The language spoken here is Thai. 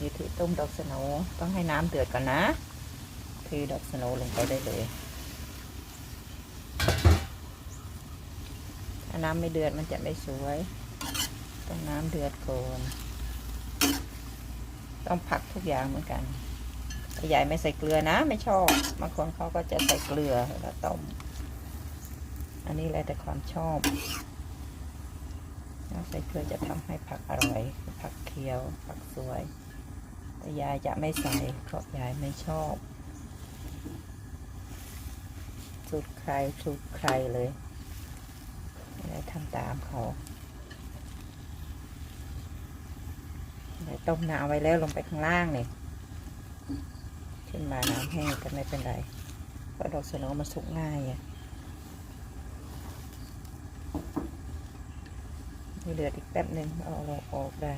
นี่ถือต้มดอกสโนต้องให้น้ำเดือดก่อนนะคือดอกสโนลงไปได้เลย ถ้าน้ำไม่เดือดมันจะไม่สวย ต้องน้ำเดือดก่อนต้องผักทุกอย่างเหมือนกันแต่ยายไม่ใส่เกลือนะ ไม่ชอบบางคนเขาก็จะใส่เกลือแล้วต้ม อันนี้แล้วแต่ความชอบใส่เกลือจะทำให้ผักอร่อย ผักเคี้ยว ผักสวย แต่ยายจะไม่ใส่เพราะยายไม่ชอบสูตรใครสูตรใครเลยยายทำตามเขายายต้มน้ำไว้แล้วลงไปข้างล่างนี่ขึ้นมาน้ำแห้งก็ไม่เป็นไรเพราะดอกสโนมันสุกง่ายอะมีเดือดอีกแป๊บหนึ่งเอาเราออกได้